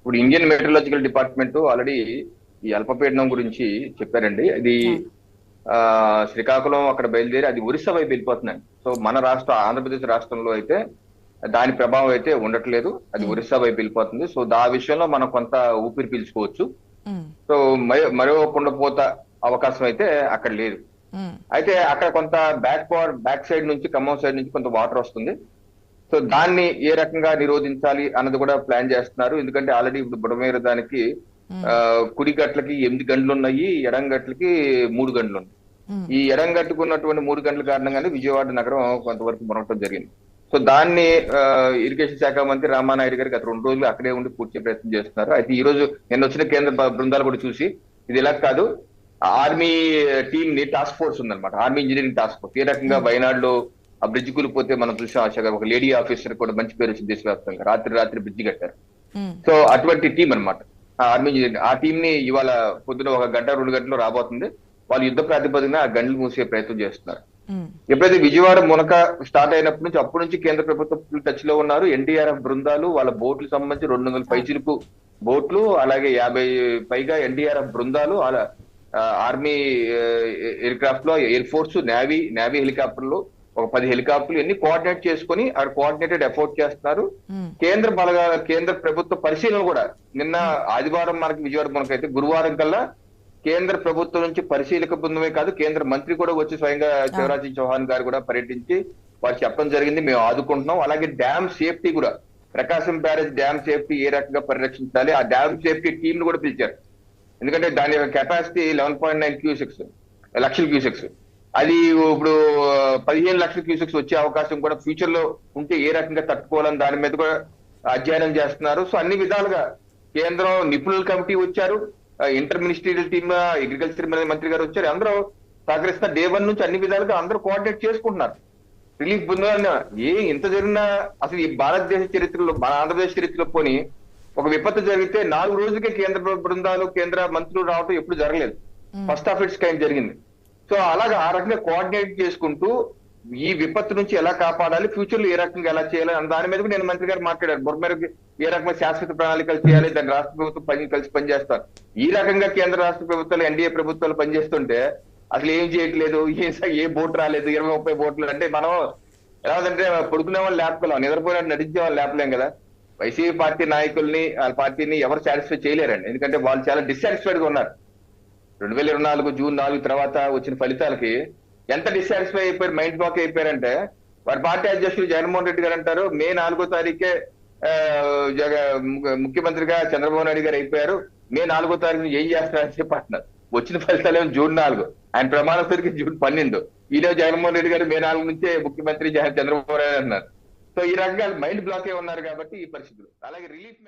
ఇప్పుడు Indian metrological department already ఈ అల్పపీడనం గురించి చెప్పారండి. అది ఆ శ్రీకాకుళం అక్కడ బయలుదేరి అది ఒరిస్సా వైపు వెళ్ళిపోతున్నాయి. సో మన రాష్ట్ర ఆంధ్రప్రదేశ్ రాష్ట్రంలో అయితే దాని ప్రభావం అయితే ఉండట్లేదు. అది ఒరిస్సా వైపు వెళ్ళిపోతుంది. సో దా విషయంలో మనం కొంత ఊపిరి పీల్చుకోవచ్చు. ఉమ్, సో మరో కుండపోత అవకాశం అయితే అక్కడ లేదు. అయితే అక్కడ కొంత బ్యాక్ పవర్ బ్యాక్ సైడ్ నుంచి ఖమ్మం సైడ్ నుంచి కొంత వాటర్ వస్తుంది. సో దాన్ని ఏ రకంగా నిరోధించాలి అన్నది కూడా ప్లాన్ చేస్తున్నారు. ఎందుకంటే ఆల్రెడీ ఇప్పుడు బుడమేర దానికి కుడి గట్లకి ఎనిమిది గంటలు ఉన్నాయి ఎడం గట్లకి మూడు గంటలు ఉన్నాయి ఈ ఎడం గట్టుకు ఉన్నటువంటి మూడు గంటల కారణంగానే విజయవాడ నగరం కొంతవరకు మునగటం జరిగింది. సో దాన్ని ఇరిగేషన్ శాఖ మంత్రి రామానాయుడు గారికి గత రెండు రోజులు అక్కడే ఉండి పూర్తి ప్రయత్నం చేస్తున్నారు. అయితే ఈ రోజు నిన్న వచ్చిన కేంద్ర బృందాలు కూడా చూసి ఇది ఇలా కాదు. ఆర్మీ టీమ్ని టాస్క్ ఫోర్స్ ఉందన్నమాట. Army engineering task force. ఏ రకంగా వైనాడులో ఆ బ్రిడ్జ్ కూలిపోతే మనం చూసాం ఆశ గారు ఒక లేడీ ఆఫీసర్ కూడా మంచి పేరు వచ్చింది దేశవ్యాప్తంగా రాత్రి రాత్రి బ్రిడ్జ్ కట్టారు. సో అటువంటి టీం అన్నమాట. ఆ ఆర్మీ ఆ టీం ని ఇవాళ పొద్దున ఒక గంట రెండు గంటలు రాబోతుంది. వాళ్ళు యుద్ధ ప్రాతిపదికన ఆ గంటలు మూసే ప్రయత్నం చేస్తున్నారు. ఎప్పుడైతే విజయవాడ మునక స్టార్ట్ అయినప్పటి నుంచి అప్పటి నుంచి కేంద్ర ప్రభుత్వం టచ్లో ఉన్నారు. ఎన్డీఆర్ఎఫ్ బృందాలు వాళ్ళ బోట్లు సంబంధించి రెండు వందల పైచిలుకు బోట్లు అలాగే యాభై పైగా ఎన్డీఆర్ఎఫ్ బృందాలు ఆర్మీ ఎయిర్ క్రాఫ్ట్లో ఎయిర్ ఫోర్స్ నేవీ నేవీ హెలికాప్టర్లు ఒక పది హెలికాప్టర్లు ఇవన్నీ కోఆర్డినేట్ చేసుకుని అక్కడ కోఆర్డినేటెడ్ ఎఫోర్ట్ చేస్తున్నారు. కేంద్ర బలగా కేంద్ర ప్రభుత్వ పరిశీలన కూడా నిన్న ఆదివారం మనకి విజయవాడ మనకైతే గురువారం కల్లా కేంద్ర ప్రభుత్వం నుంచి పరిశీలక బృందమే కాదు కేంద్ర మంత్రి కూడా వచ్చి స్వయంగా శివరాజ్ సింగ్ చౌహాన్ గారు కూడా పర్యటించి వారు చెప్పడం జరిగింది మేము ఆదుకుంటున్నాం. అలాగే డ్యామ్ సేఫ్టీ కూడా ప్రకాశం బ్యారేజ్ డ్యామ్ సేఫ్టీ ఏ రకంగా పరిరక్షించాలి ఆ డ్యామ్ సేఫ్టీ టీం కూడా పిలిచారు. ఎందుకంటే దాని యొక్క capacity eleven point nine cusecs లక్షల క్యూసెక్స్. అది ఇప్పుడు పదిహేను లక్షల క్యూసెక్స్ వచ్చే అవకాశం కూడా ఫ్యూచర్లో ఉంటే ఏ రకంగా తట్టుకోవాలని దాని మీద కూడా అధ్యయనం చేస్తున్నారు. సో అన్ని విధాలుగా కేంద్రం నిపుణుల కమిటీ వచ్చారు. ఇంటర్ మినిస్ట్రియల్ టీమ్ అగ్రికల్చర్ మంత్రి గారు వచ్చారు. అందరూ సహకరిస్తున్న డే వన్ నుంచి అన్ని విధాలుగా అందరూ కోఆర్డినేట్ చేసుకుంటున్నారు. రిలీఫ్ బృందాలు ఏ ఇంత జరిగినా అసలు ఈ భారతదేశ చరిత్రలో మన ఆంధ్రప్రదేశ్ చరిత్రలో పోని ఒక విపత్తు జరిగితే నాలుగు రోజులకే కేంద్ర బృందాలు కేంద్ర మంత్రులు రావడం ఎప్పుడు జరగలేదు. ఫస్ట్ ఆఫ్ ఇట్స్ కైండ్ జరిగింది. సో అలాగా ఆ రకంగా కోఆర్డినేట్ చేసుకుంటూ ఈ విపత్తు నుంచి ఎలా కాపాడాలి ఫ్యూచర్లో ఏ రకంగా ఎలా చేయాలి అన్న దాని మీద కూడా నేను మంత్రి గారు మాట్లాడారు. బొమ్మేరకు ఏ రకమైన శాశ్వత ప్రణాళికలు చేయాలి దాని రాష్ట్ర ప్రభుత్వం పని కలిసి పనిచేస్తారు. ఈ రకంగా కేంద్ర రాష్ట్ర ప్రభుత్వాలు ఎన్డీఏ ప్రభుత్వాలు పనిచేస్తుంటే అసలు ఏం చేయట్లేదు ఏ ఏ బోట్ రాలేదు ఇరవై ముప్పై బోట్లు అంటే మనం ఎలా అంటే పడుకునే వాళ్ళు లేపలేం నిద్రపోయినట్టు నటించే వాళ్ళు లేపలేం కదా. వైసీపీ పార్టీ నాయకుల్ని వాళ్ళ పార్టీని ఎవరు సాటిస్ఫై చేయలేరండి. ఎందుకంటే వాళ్ళు చాలా డిస్సాటిస్ఫైడ్గా ఉన్నారు. రెండు వేల ఇరవై నాలుగు జూన్ నాలుగు తర్వాత వచ్చిన ఫలితాలకి ఎంత డిస్సాటిస్ఫై అయిపోయారు మైండ్ బ్లాక్ అయిపోయారంటే వారి పార్టీ అధ్యక్షులు జగన్మోహన్ రెడ్డి గారు అంటారు మే నాలుగో తారీఖే జగ ముఖ్యమంత్రిగా చంద్రబాబు నాయుడు గారు అయిపోయారు మే నాలుగో తారీఖు ఏం చేస్తారని చెప్పి అంటున్నారు. వచ్చిన ఫలితాలు ఏమో జూన్ నాలుగు ఆయన ప్రమాణ సరికి జూన్ పన్నెండు. ఈరోజు జగన్మోహన్ రెడ్డి గారు మే నాలుగు నుంచే ముఖ్యమంత్రి జగన్ చంద్రబాబు నాయుడు అన్నారు. సో ఈ రకంగా మైండ్ బ్లాక్ అయి ఉన్నారు కాబట్టి ఈ పరిస్థితులు. అలాగే రిలీఫ్